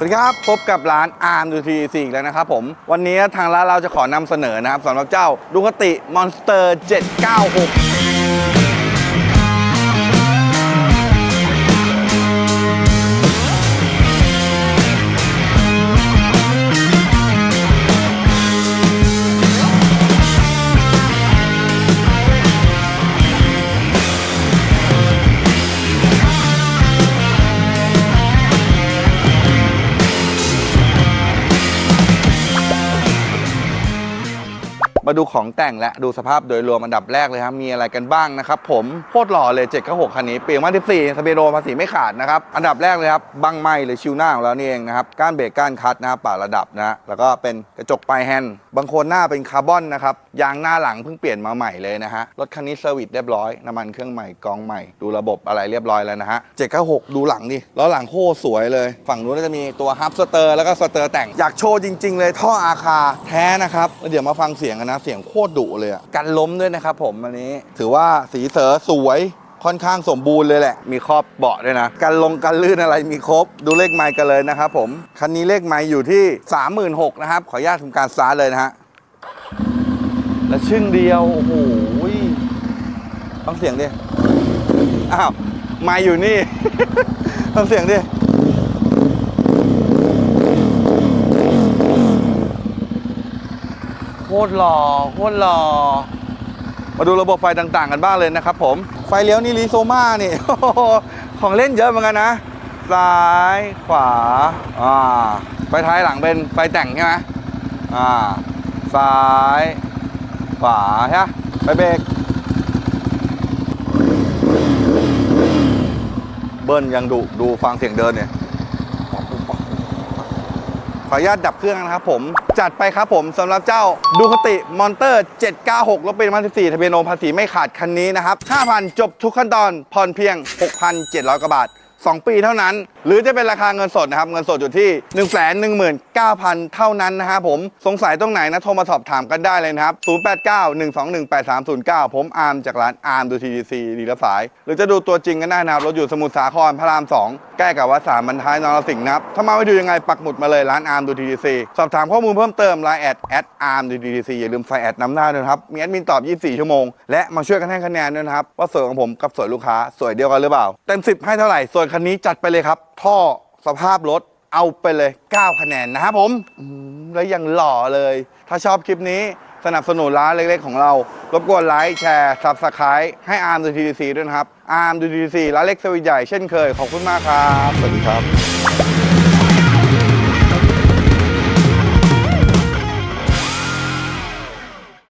สวัสดีครับ พบกับร้านอาร์มดูทีสี่อีกแล้วนะครับผม วันนี้ทางร้านเราจะขอนำเสนอนะครับสำหรับเจ้าดูคติมอนสเตอร์796 มาดูของแต่งและดูสภาพโดยรวมอันดับแรกเลยครับมีอะไรกันบ้างนะครับผมโคตรหล่อเลย796คันนี้ปีมา14ทะเบียนโรภาษีไม่ขาดนะครับอันดับแรกเลยครับบังไม้หรือชิวหน้าของเรานี่เองนะครับก้านเบรกก้านคัดนะครับป่าระดับนะแล้วก็เป็นกระจกปลายแฮนด์บางคนหน้าเป็นคาร์บอนนะครับยางหน้าหลังเพิ่งเปลี่ยนมาใหม่เลยนะฮะรถคันนี้เซอร์วิสเรียบร้อยน้ำมันเครื่องใหม่กองใหม่ดูระบบอะไรเรียบร้อยแล้วนะฮะ796ดูหลังดิล้อหลังโคตรสวยเลย ฝั่งนู้นก็จะมีตัวฮับสเตอร์แล้วก็สเตอร์แต่งอยากโชว์จริง ๆ เลยท่ออาคาแท้นะครับเดี๋ยวมาฟังเสียงกันนะ เสียงโคตรดุเลยอะกันล้มด้วยนะครับผมอันนี้ ถือว่าสีเสือสวยค่อนข้างสมบูรณ์เลยแหละ มีครอบเบาะด้วยนะกันลงกันลื่นอะไรมีครบ ดูเลขไมล์กันเลยนะครับผม คันนี้เลขไมล์อยู่ที่ 36,000นะครับ ขออนุญาตทำการสตาร์ทเลยนะฮะ และชึ่งเดียว โอ้โหฟังเสียงดิ อ้าว ไมล์อยู่นี่ฟังเสียงดิ คตรหล่อโคตรหล่อมาดูระบบไฟต่างๆ กันบ้างเลยนะครับผมไฟเลี้ยวนี่ลีโซมานี่ของเล่นเยอะเหมือนกันนะ ซ้ายขวาอ่าไฟท้ายหลังเป็นไฟแต่งใช่ไหมอ่าซ้ายขวาใช่ไหมไฟเบรกเบิ้ลยังดุดูฟังเสียงเดินเนี่ย ขออนุญาตดับเครื่องนะครับผม จัดไปครับผมสำหรับเจ้าดูคติมอนเตอร์ 796 รถเป็นมัน14ทะเบียนโอภาษีไม่ขาดคันนี้นะครับ 5,000 จบทุกขั้นตอนผ่อนเพียง 6,700 กว่าบาท 2 ปีเท่านั้น หรือจะเป็นราคาเงินสดนะครับ เงินสดอยู่ที่ 1 1 9 0 0 0 เท่านั้นนะครับผมสงสัยตรงไหนนะ โทรมาสอบถามกันได้เลยนะครับ 0891218309 ผมอาร์มจากร้านอาร์มดูทีดีซีดีละสาย หรือจะดูตัวจริงกันได้นะครับรถอยู่สมุทรสาครพระราม 2 ใกล้กับวัดสามบรรท้ายนรสิงห์นะครับ ถ้ามาไม่ดูยังไงปักหมุดมาเลยร้านอาร์มดูทีดีซีสอบถามข้อมูลเพิ่มเติมไลน์แอดแอดอาร์มดูทีดีซีอย่าลืมใส่แอดนำหน้าด้วยครับ มีแอดมินตอบ 24 ชั่วโมง และมาช่วยกันให้คะแนนด้วยนะครับ ว่าสวยของผมกับสวยลูกค้าสวยเดียวกันหรือเปล่า เต็ม 10 ให้เท่าไหร่ส่วนคันนี้จัดไปเลยครับ ท่อสภาพรถเอาไปเลย 9 คะแนนนะครับผมอืมแล้วยังหล่อเลย ถ้าชอบคลิปนี้ สนับสนุนร้านเล็กๆของเรา รบกวนไลค์แชร์ซับสไครต์ให้อาร์มดูทีดีซีด้วยนะครับอาร์มดูทีดีซีร้านเล็กสวิตใหญ่เช่นเคยขอบคุณมากครับสวัสดีครับ